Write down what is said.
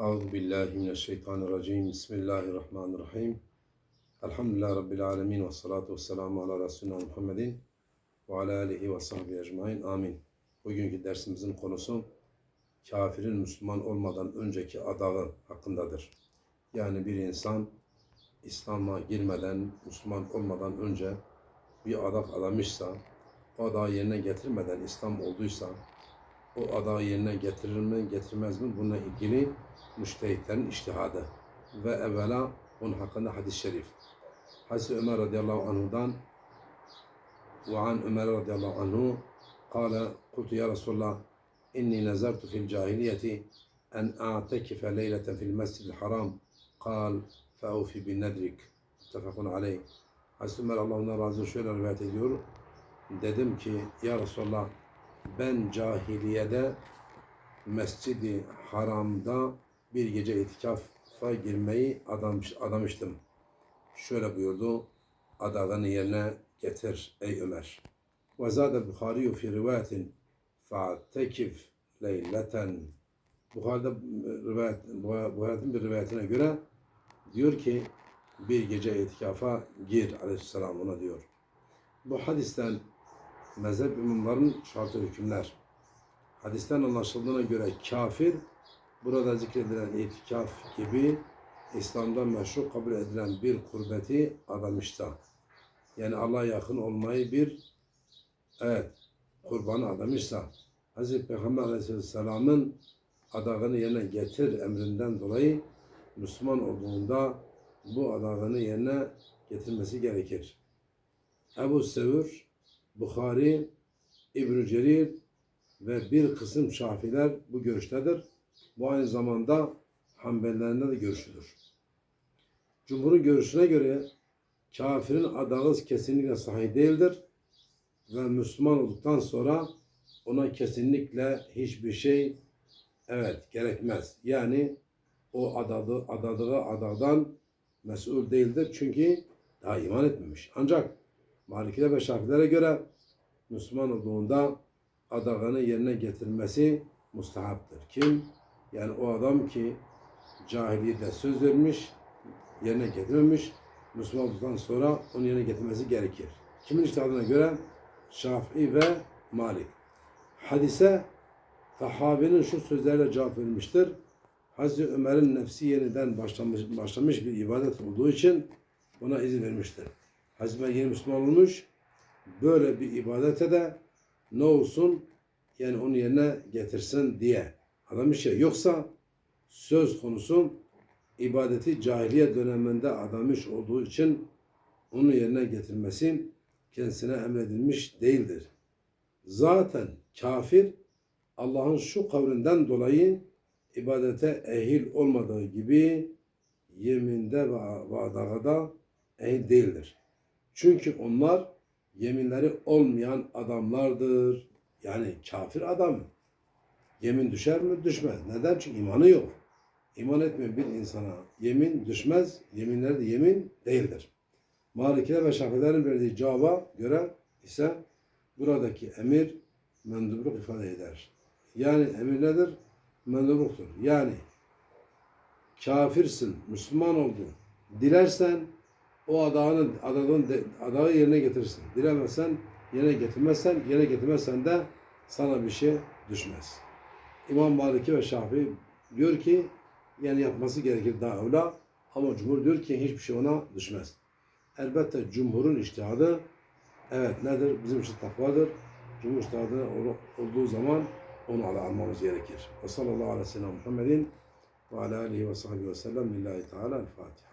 Euzu billahi mineşşeytanirracim. Bismillahirrahmanirrahim. Elhamdülillahi rabbil alamin ve salatu vesselamu ala resulina Muhammedin ve ala alihi ve sahbihi ecmaîn. Amin. Bugünkü dersimizin konusu kafirin Müslüman olmadan önceki adağı hakkındadır. Yani bir insan İslam'a girmeden, Müslüman olmadan önce bir adak adamışsa, o adağı yerine getirmeden İslam olduysa, o adağı yerine getirir mi, getirmez mi? Bununla ilgili müştehitlerin iştihadı. Ve evvela onun hakkında hadis-i şerif. Hazreti Ömer radıyallahu anhudan ve an Ömer radıyallahu anhu kâle kultu ya Resulallah inni nezartu fil cahiliyeti en a'tekife leyleten fil mescidil haram kal fe'ufi bin nedrik muttefakun aleyh Hazreti Ömer Allah ondan razı şöyle rivayet ediyor dedim ki ya Resulallah ben cahiliyede mescidi haramda bir gece itikafa girmeyi adamış, adamıştım. Şöyle buyurdu, adağını yerine getir ey Ömer. Ve zâde Bukhariyu fi rivayetin fa'tekif leyleten. Bukhari'de rivayet, Bukhari'nin bir rivayetine göre diyor ki bir gece itikafa gir aleyhisselam ona diyor. Bu hadisten mezhep imamların şartı hükümler. Hadisten anlaşıldığına göre kafir burada zikredilen itikaf gibi İslam'da meşru kabul edilen bir kurbeti adamışta. Yani Allah'a yakın olmayı bir evet kurbanı adamışsa Hz. Peygamber Aleyhisselam'ın adağını yerine getir emrinden dolayı Müslüman olduğunda bu adağını yerine getirmesi gerekir. Ebu Sevür, Bukhari, İbn-i Cerir ve bir kısım şafiler bu görüştedir. Bu aynı zamanda Hanbelilerinde de görüşüdür. Cumhurun görüşüne göre kafirin adağı kesinlikle sahih değildir ve Müslüman olduktan sonra ona kesinlikle hiçbir şey evet gerekmez. Yani o adadı, adadığı adadan mesul değildir çünkü daha iman etmemiş. Ancak Malikilere ve Şafilere göre Müslüman olduğunda adağını yerine getirmesi mustahaptır. Kim? Yani o adam ki cahiliyede söz vermiş, yerine getirmemiş, Müslüman olduktan sonra onu yerine getirmesi gerekir. Kimin iştihadına göre? Şafii ve Malik. Hadise Tahavi'nin şu sözlerle cevap vermiştir. Hazreti Ömer'in nefsi yeniden başlamış, başlamış bir ibadet olduğu için buna izin vermiştir. Hazreti Ömer yeni Müslüman olmuş. Böyle bir ibadete de ne olsun yani onu yerine getirsin diye adamış ya. Yoksa söz konusu ibadeti cahiliye döneminde adamış olduğu için onu yerine getirmesi kendisine emredilmiş değildir. Zaten kafir Allah'ın şu kavlinden dolayı ibadete ehil olmadığı gibi yeminde ve adağada ehil değildir. Çünkü onlar yeminleri olmayan adamlardır. Yani kafir adam. Yemin düşer mi? Düşmez. Neden? Çünkü imanı yok. İman etmeyen bir insana yemin düşmez. Yeminler de yemin değildir. Malikiler ve Şafilerin verdiği cevaba göre ise buradaki emir mendubluk ifade eder. Yani emir nedir? Mendubluktur. Yani kafirsin, Müslüman oldun. Dilersen o adağını, adağın, adağı yerine getirsin. Dilemezsen, yerine getirmezsen, yerine getirmezsen de sana bir şey düşmez. İmam Maliki ve Şafii diyor ki yani yapması gerekir daha öyle ama cumhur diyor ki hiçbir şey ona düşmez. Elbette cumhurun iştihadı evet nedir? Bizim için takvadır. Cumhur iştihadı olduğu zaman onu ala almamız gerekir. Ve sallallahu aleyhi ve sellem Muhammedin ve ala alihi ve sahbihi ve sellem lillahi teala el Fatiha.